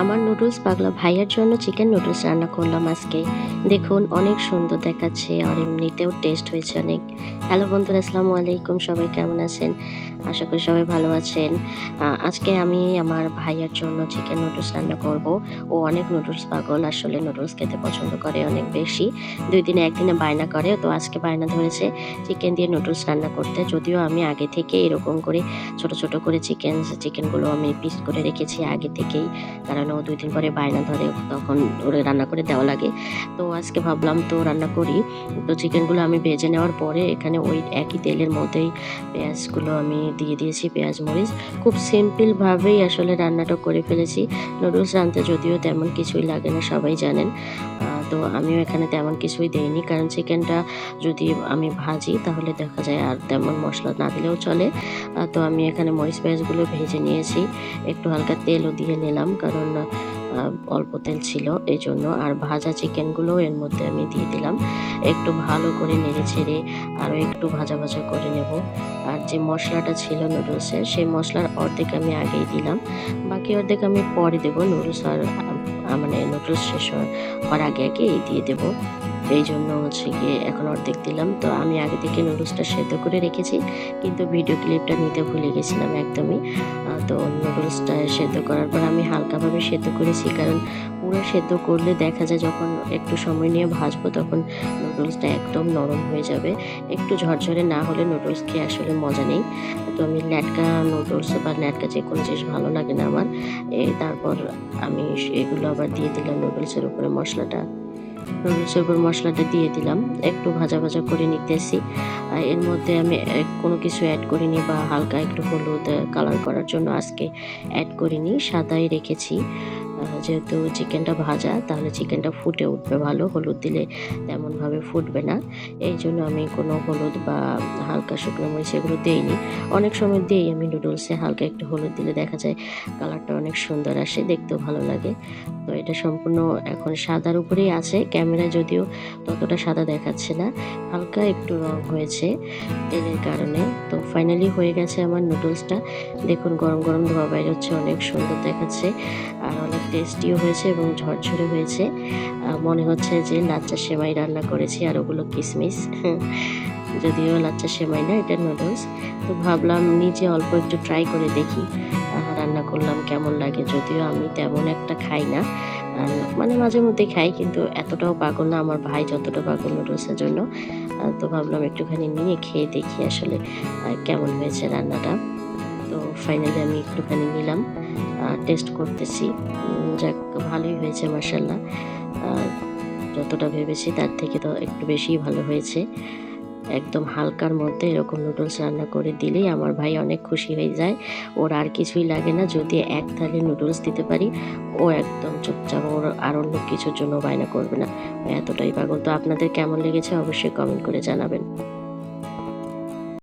আমার নুডলস পাগলা ভাইয়ার জন্য চিকেন নুডলস রান্না করলাম আজকে। দেখুন, অনেক সুন্দর দেখাচ্ছে আর এমনিতেও টেস্ট হয়েছে অনেক। হ্যালো বন্ধুরা, আসসালামু আলাইকুম, সবাই কেমন আছেন? আশা করি সবাই ভালো আছেন। আজকে আমি আমার ভাইয়ার জন্য চিকেন নুডলস রান্না করব। ও অনেক নুডলস পাগল, আসলে নুডলস খেতে পছন্দ করে অনেক বেশি। দুই দিনে একদিনে বায়না করে, তো আজকে বায়না ধরেছে চিকেন দিয়ে নুডলস রান্না করতে। যদিও আমি আগে থেকে এরকম করে ছোট ছোট করে চিকেন চিকেনগুলো আমি পিস করে রেখেছি আগে থেকেই। কারণ ও দুই দিন পরে বায়না ধরে তখন ওরে রান্না করে দেওয়া লাগে। তো আজকে ভাবলাম তো রান্না করি। তো চিকেনগুলো আমি ভেজে নেওয়ার পরে এখানে ওই একই তেলের মধ্যেই পেঁয়াজগুলো আমি দিয়ে দিয়েছি, পেঁয়াজ, মরিচ। খুব সিম্পলভাবেই আসলে রান্নাটা করে ফেলেছি। নুডলস রাঁধতে যদিও তেমন কিছুই লাগে না, সবাই জানেন। তো আমিও এখানে তেমন কিছুই দেইনি, কারণ চিকেনটা যদি আমি ভাজি তাহলে দেখা যায় আর তেমন মশলা না দিলেও চলে। তো আমি এখানে মরিচ পেঁয়াজগুলো ভেজে নিয়েছি, একটু হালকা তেলও দিয়ে নিলাম কারণ অল্প তেল ছিল এই জন্য আর ভাজা চিকেনগুলো এর মধ্যে আমি দিয়ে দিলাম, একটু ভালো করে নেড়ে ছেড়ে আরও একটু ভাজা ভাজা করে নেব। আর যে মশলাটা ছিল নুডলসের, সেই মশলার অর্ধেক আমি আগেই দিলাম, বাকি অর্ধেক আমি পরে দেবো নুডলস আর মানে শেষ হওয়ার- আগে আগে দিয়ে দেবো। এই জন্য হচ্ছে গিয়ে এখন অর্ধেক দিলাম। তো আমি আগে থেকে নুডলসটা সেদ্ধ করে রেখেছি, কিন্তু ভিডিও ক্লিপটা নিতে ভুলে গেছিলাম একদমই। তো নুডলসটা সেদ্ধ করার পর আমি হালকাভাবে সেদ্ধ করেছি, কারণ পুরো সেদ্ধ করলে দেখা যায় যখন একটু সময় নিয়ে ভাজবো তখন নুডলসটা একদম নরম হয়ে যাবে। একটু ঝরঝরে না হলে নুডলস খেয়ে আসলে মজা নেই। তো আমি ল্যাটকা নুডলস বা ল্যাটকা যে কোনো জিনিস ভালো লাগে না আমার। তারপর আমি এগুলো আবার দিয়ে দিলাম নুডলসের উপরে মশলাটা। নুডলসের মশলাটা দিয়ে দিলাম। একটু ভাজা ভাজা করে নিতেছি। আর এর মধ্যে আমি কোনো কিছু অ্যাড করিনি বা হালকা একটু হলুদ কালার করার জন্য আজকে অ্যাড করিনি। সাদাই রেখেছি। যেহেতু চিকেনটা ভাজা, তাহলে চিকেনটা ফুটে উঠবে। ভালো হলুদ দিলে তেমনভাবে ফুটবে না। এই জন্য আমি কোনো হলুদ বা হালকা শুকনো মরিচ এগুলো দিইনি। অনেক সময় দিই আমি নুডলসে হালকা একটু হলুদ দিলে দেখা যায় কালারটা অনেক সুন্দর আসে, দেখতেও ভালো লাগে। তো এটা সম্পূর্ণ এখন সাদার উপরেই আছে। ক্যামেরা যদিও ততটা সাদা দেখাচ্ছে না, হালকা একটু রং হয়েছে তেলের কারণে। তো ফাইনালি হয়ে গেছে আমার নুডলসটা দেখুন, গরম গরম ধোয়া বাইরে হচ্ছে, অনেক সুন্দর দেখাচ্ছে। আর অনেক টেস্টিও হয়েছে এবং ঝরঝরে হয়েছে। মনে হচ্ছে যে লাচ্চা সেমাই রান্না করেছি আর ওগুলো কিসমিস। যদিও লাচ্চা সেমাই না, এটা নুডলস। তো ভাবলাম নিজে অল্প একটু ট্রাই করে দেখি রান্না করলাম কেমন লাগে। যদিও আমি তেমন একটা খাই না। মানে মাঝে মধ্যে খাই, কিন্তু এতটাও পাগল না আমার ভাই যতটা পাগল নুডলসের জন্য। তো ভাবলাম একটুখানি নিয়ে খেয়ে দেখি আসলে কেমন হয়েছে রান্নাটা। তো ফাইনালি আমি একটুখানি নিলাম। টেস্ট করতেছি। যাক, ভালোই হয়েছে মার্শাল্লাহ যতটা ভেবেছি তার থেকে তো একটু বেশিই ভালো হয়েছে। একদম হালকার মধ্যে এরকম নুডলস রান্না করে দিলেই আমার ভাই অনেক খুশি হয়ে যায়। ওর আর কিছুই লাগে না, যদি এক থালি নুডলস দিতে পারি, ও একদম চুপচাপ, ওর আর অন্য কিছুর জন্য বায়না করবে না। এতটাই পাগল। তো আপনাদের কেমন লেগেছে অবশ্যই কমেন্ট করে জানাবেন।